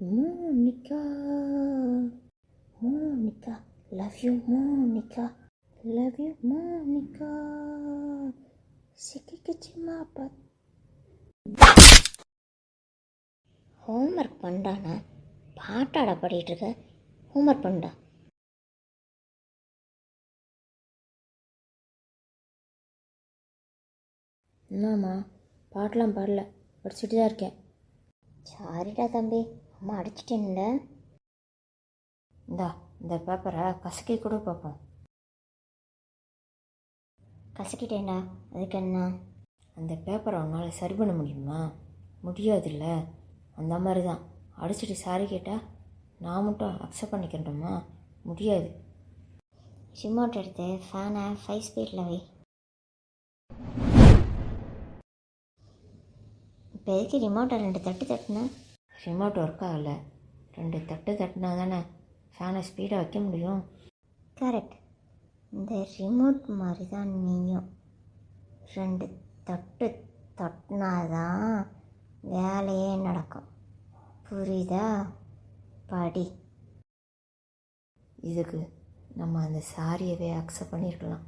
Monica Monica love you Monica love you Monica சிக்கிக்கிச்சிமா பத். Homework பண்ணுறானா பாட்டாட பாடிட்டு இருக்க ஹோம்ஒர்க் பண்ணா என்னம்மா பாட்டெலாம் பாடல. படிச்சுட்டு தான் இருக்கேன். சாரிடா தம்பி. அம்மா அடிச்சிட்டேன்ல. இந்தா இந்த பேப்பரை கசக்கி கூட பார்ப்போம் கசக்கிட்டேன்டா. அதுக்கு என்ன? அந்த பேப்பரை உன்னால் சரி பண்ண முடியுமா? முடியாதுல்ல. அந்த மாதிரி தான் அடிச்சுட்டு சாரி கேட்டால் நான் மட்டும் அக்செப்ட் பண்ணிக்கணுமா முடியாது. ரிமோட் எடுத்து ஃபேனை ஃபைவ் ஸ்பீடில் வை. இப்போ எதுக்கு ரிமோட்டை ரெண்டு தட்டு தட்டினா? ரிமோட் ஒர்க் ஆகலை ரெண்டு தட்டு தட்டினா தானே ஃபேனை ஸ்பீடாக வைக்க முடியும். கரெக்ட் இந்த ரிமோட் மாதிரி தான் நீயும். ரெண்டு தட்டு தட்டினாதான் வேலையே நடக்கும். புரியுதா? படி. இதுக்கு நம்ம அந்த சாரியவே அக்செப்ட் பண்ணியிருக்கலாம்